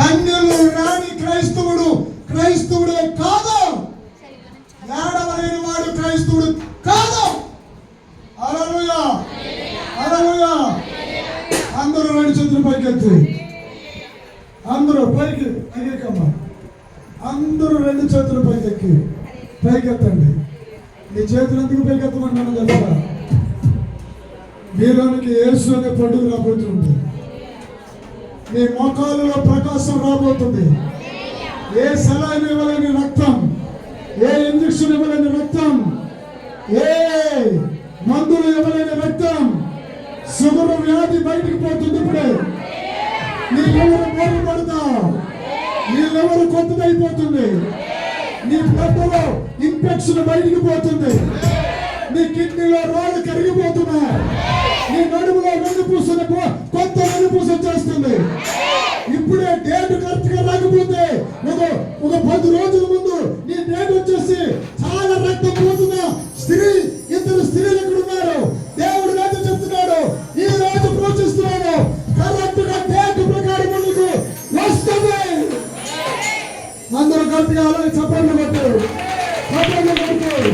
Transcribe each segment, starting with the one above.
కన్యలు రాని క్రైస్తవుడు క్రైస్తవుడే కాదు. ఏడవలేని వాడు క్రైస్తవుడు కాదు. అలలుయా అలలుయా అందరూ రెండు చేతులు పైకెత్తి. అందరూ పైకి ఎగిరికమ్మా అందరూ రెండు చేతులు పైకెక్కి. పైకెత్తండి. నీ చేతులు ఎందుకు పైకెత్తమంటాను తెలుసా? మీలోనికి యేసు అనే పండుగ రాబోతుంది. నీ మోకాలలో ప్రకాశం రాబోతుంది. ఏ సలైన్ ఇవ్వలేని రక్తం ఏ ఇంజక్షన్ ఇవ్వలేని రక్తం ఏ మందులు ఇవ్వలేని రక్తం షుగర్ వ్యాధి బయటికి పోతుంది ఇప్పుడే. నీళ్ళెవరు మోరు పడతావు నీళ్ళెవరు కొత్తదైపోతుంది. నీ బ్లడ్లో ఇన్ఫెక్షన్ బయటికి పోతుంది. నీ కిడ్నీలో రాళ్ళు కరిగిపోతున్నాయి. నీ నడుములో వెన్నుపూసని కొత్త వెన్నుపూస చేస్తుంది ఒక పది రోజుల ముందు నీ డేట్ వచ్చేసి చాలా రక్తం పోతున్న స్త్రీ ఇద్దరు స్త్రీలు ఇక్కడ ఉన్నారు. దేవుడు రాజు చెప్తున్నాడు ఈ రోజు ప్రోచిస్తున్నాడు కరెక్ట్గా డేట్ ప్రకారం ముందుకు వస్తుంది. అందరూ గట్టిగా అలాగే చప్పట్లు కొట్టారు. చప్పట్లు కొట్టారు.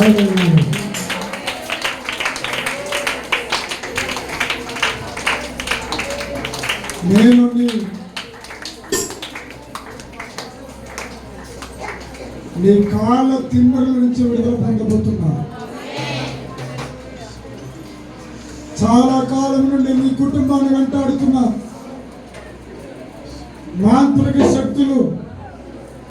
నేను నీ కాళ్ళ తిమ్మల నుంచి విడుదల పొందబోతున్నా చాలా కాలం నుండి నీ కుటుంబాన్ని వెంటాడుతున్నా మాంత్రిక శక్తులు